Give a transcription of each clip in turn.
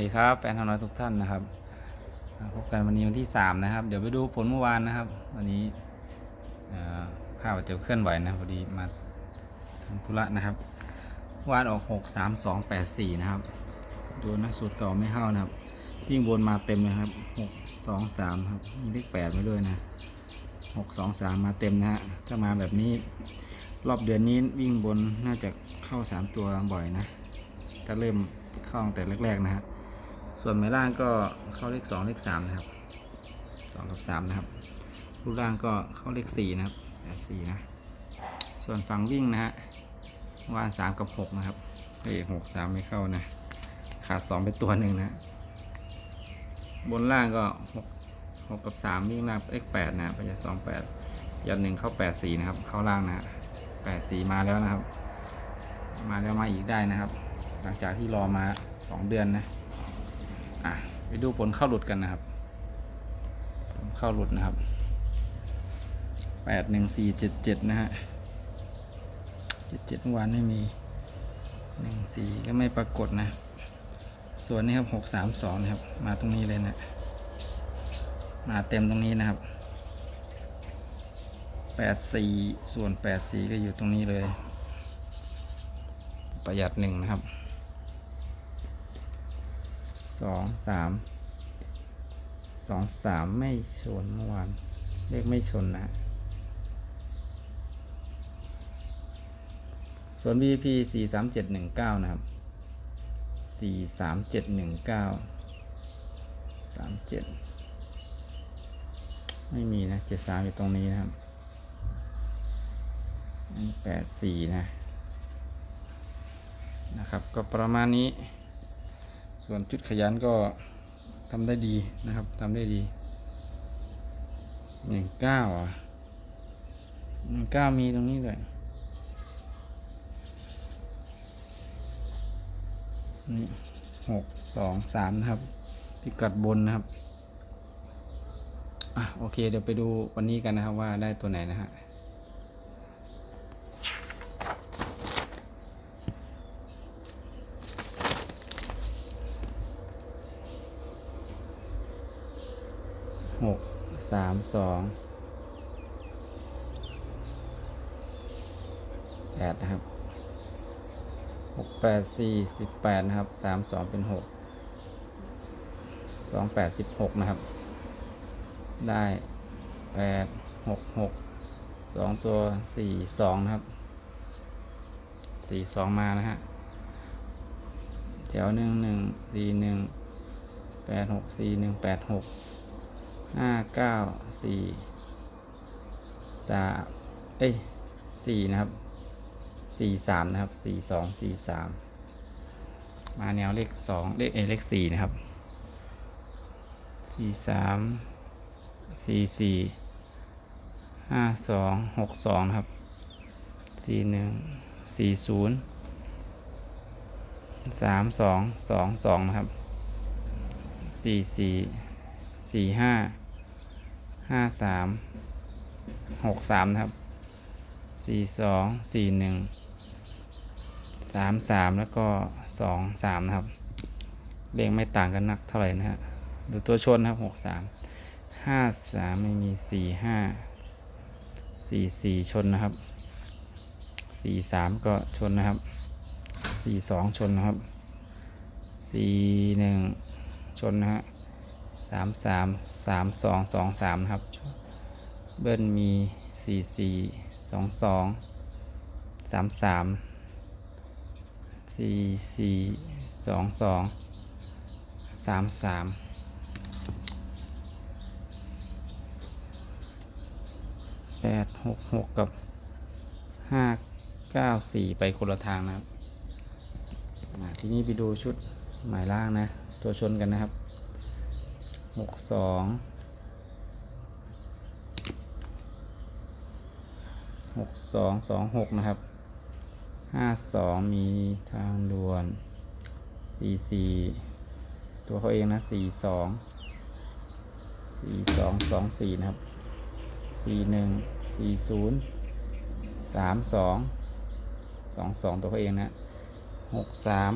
ดีครับแฟนทางน้อยทุกท่านนะครับพบกันวันนี้วันที่3นะครับ เดี๋ยวไปดูผลเมื่อวานนะครับ วันนี้เอ่อภาพจะเคลื่อนไหวนะพอดีมาทำธุระนะครับเมื่อวานออก 6 3 2 8 4 นะครับ ดูนะสูตรเก่าไม่เข้านะครับ วิ่งบนมาเต็มเลยครับ 6 2 3 ครับมีเลข8ไว้ด้วยนะ 6 2 3 มาเต็มนะฮะถ้ามาแบบนี้รอบเดือนนี้วิ่งบนน่าจะเข้า 3 ตัวบ่อยนะ ถ้าเริ่มเข้าตั้งแต่แรกๆนะฮะ ส่วนไม้ล่างก็เข้าเลขสองเลขสามนะครับสองกับสามนะครับรูปร่างก็เข้าเลขสี่นะครับแปดสี่นะ ส่วนฝั่งวิ่งนะฮะวานสามกับหกนะครับเลขหกสามไม่เข้านะ ขาดสองไปตัวหนึ่งนะบนล่างก็หกหกกับสามวิ่งล่างเลขแปดนะไปจะสองแปดยันหนึ่งเข้าแปดสี่นะครับ เข้าล่างนะฮะแปดสี่มาแล้วนะครับ มาแล้วมาอีกได้นะครับ หลังจากที่รอมาสองเดือนนะ อะไปดูผลเข้าหลุดกันนะครับผลเข้าหลุดนะครับแปดหนึ่งสี่เจ็ดเจ็ดนะฮะเจ็ดเจ็ดเมื่อวานไม่มีหนึ่งสี่ก็ไม่ปรากฏนะ ส่วนนี้ครับหกสามสองนะครับ มาตรงนี้เลยนะ มาเต็มตรงนี้นะครับแปดสี่ส่วนแปดสี่ก็อยู่ตรงนี้เลย ประหยัดหนึ่งนะครับ สองสามสองสามไม่ชนเมื่อวานเลขไม่ชนนะ ส่วน VP สี่สามเจ็ดหนึ่งเก้านะครับสี่สามเจ็ดหนึ่งเก้าสามเจ็ดไม่มีนะเจ็ดสามอยู่ตรงนี้นะครับแปดสี่นะ นะครับ ก็ประมาณนี้ ส่วนจุดขยันก็ทำได้ดีนะครับทำได้ดีหนึ่งเก้าอะหนึ่งเก้ามีตรงนี้เลยนี่หกสองสามนะครับ พิกัดบนนะครับอะโอเคเดี๋ยวไปดูวันนี้กันนะครับว่าได้ตัวไหนนะฮะ หกสามสองแปดนะครับหกแปดสี่สิบแปดนะครับสามสองเป็นหกสองแปดสิบหกนะครับ ได้แปดหกหกสองตัวสี่สองนะครับสี่สองมานะฮะแถวหนึ่งหนึ่งสี่หนึ่งแปดหกสี่หนึ่งแปดหก ห้าเก้าสี่สามเอ้ยสี่นะครับสี่สามนะครับสี่สองสี่สามมาแนวเลขสองเลขเอเลขสี่นะครับสี่สามสี่สี่ห้าสองหกสองครับสี่หนึ่งสี่ศูนย์สามสองสองสองนะครับสี่สี่สี่ห้า ห้าสามหกสามนะครับสี่สองสี่หนึ่งสามสามแล้วก็สองสามนะครับ เลขไม่ต่างกันนักเท่าไหร่นะฮะดูตัวชนครับหกสามห้าสามไม่มีสี่ห้าสี่สี่ชนนะครับสี่สามก็ชนนะครับสี่สองชนนะครับสี่หนึ่งชนนะฮะ สามสามสามสองสองสามครับ เบิ้ลมีสี่สี่สองสองสามสามสี่สี่สองสองสามสามแปดหกหกกับห้าเก้าสี่ไปคนละทางนะครับทีนี้ไปดูชุดหมายล่างนะ ตัวชนกันนะครับ หกสองหกสองสองหกนะครับห้าสองมีทางด่วนสี่สี่ตัวเขาเองนะสี่สองสี่สองสองสี่นะครับสี่หนึ่งสี่ศูนย์สามสองสองสองตัวเขาเองนะหกสาม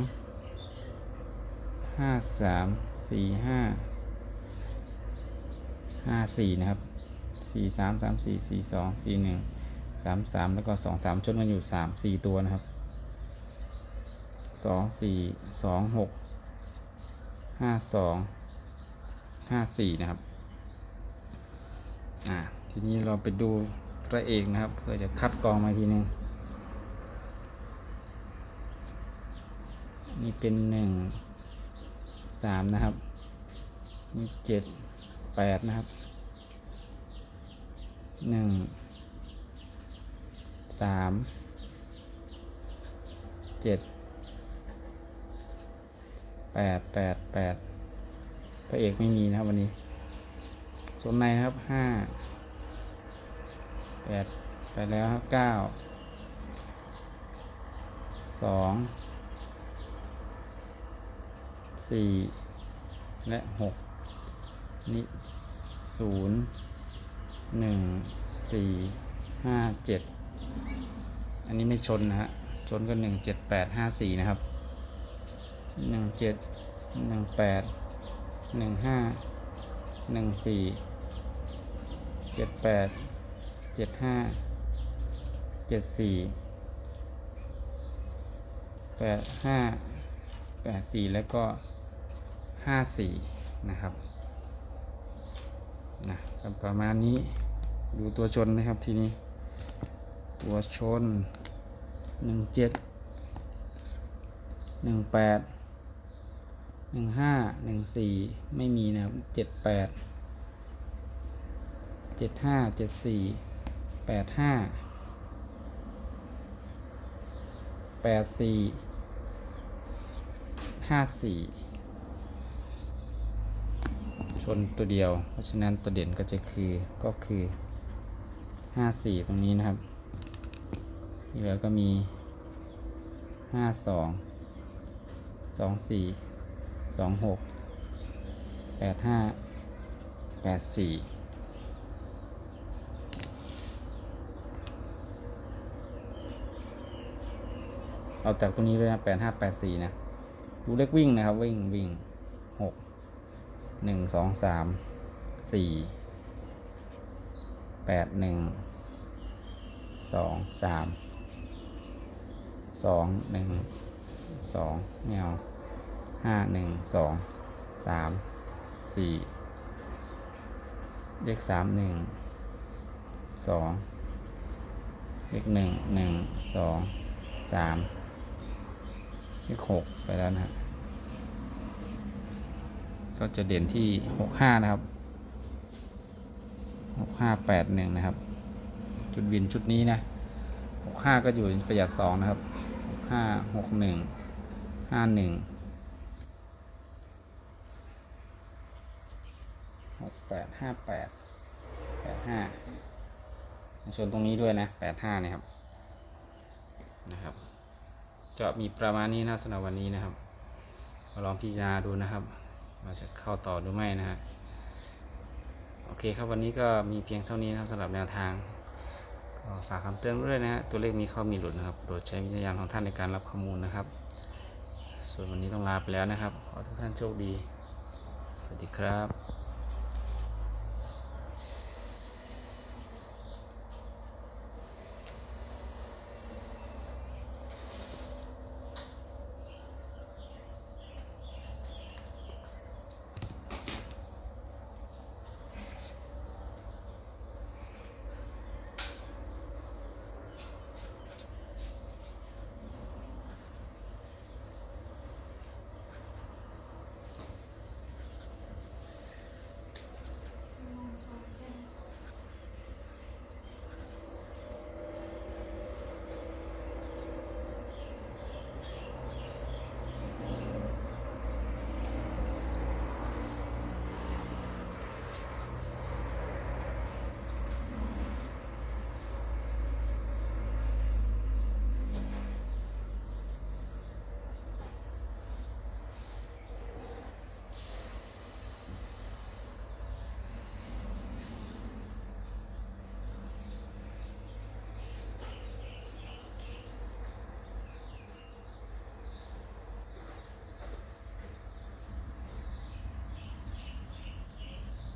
ห้าสามสี่ห้า ห้าสี่นะครับสี่สามสามสี่สี่สองสี่หนึ่งสามสามแล้วก็สองสามชนกันอยู่สามสี่ตัวนะครับสองสี่สองหกห้าสองห้าสี่นะครับ อ่า ทีนี้เราไปดูพระเอกนะครับ เพื่อจะคัดกรองมาทีนึง นี่เป็นหนึ่งสามนะครับ นี่เจ็ด แปดนะครับหนึ่งสามเจ็ดแปดแปดแปดพระเอกไม่มีนะครับวันนี้ส่วนในนะครับห้าแปดไปแล้วครับเก้าสองสี่และหก นี่ศูนย์หนึ่งสี่ห้าเจ็ดอันนี้ไม่ชนนะฮะ ชนก็หนึ่งเจ็ดแปดห้าสี่นะครับหนึ่งเจ็ดหนึ่งแปดหนึ่งห้าหนึ่งสี่เจ็ดแปดเจ็ดห้าเจ็ดสี่แปดห้าแปดสี่แล้วก็ห้าสี่นะครับ นะประมาณนี้ดูตัวชนนะครับทีนี้ ตัวชน 17 18 15 14 ไม่มีนะครับ 78 75 74 85 84 54 ชนตัวเดียว เพราะฉะนั้นตัวเด่นก็จะคือก็คือห้าสี่ตรงนี้นะครับ ที่เหลือก็มีห้าสองสองสี่สองหกแปดห้าแปดสี่เอาจากตรงนี้เลยนะแปดห้าแปดสี่นะ ดูเลขวิ่งนะครับ วิ่งวิ่ง หนึ่งสองสามสี่แปดหนึ่งสองสามสองหนึ่งสองไม่เอาห้าหนึ่งสองสามสี่เลขสามหนึ่งสองเลขหนึ่งหนึ่งสองสามเลขหกไปแล้วนะฮะ ก็จะเด่นที่หกห้านะครับหกห้าแปดหนึ่งนะครับ จุดวินชุดนี้นะหกห้าก็อยู่ประหยัดสองนะครับหกห้าหกหนึ่งห้าหนึ่งหกแปดห้าแปดแปดห้าชนตรงนี้ด้วยนะแปดห้านี่ครับ นะครับก็มีประมาณนี้นะสำหรับวันนี้นะครับมาลองพิจารณาดูนะครับ เราจะเข้าต่อหรือไม่นะฮะโอเคครับวันนี้ก็มีเพียงเท่านี้นะครับสำหรับแนวทางก็ฝากคำเตือนด้วยนะฮะตัวเลขมีข้อมีหลุดนะครับโปรดใช้วิจารณญาณของท่านในการรับข้อมูลนะครับ ส่วนวันนี้ต้องลาไปแล้วนะครับ ขอทุกท่านโชคดี สวัสดีครับ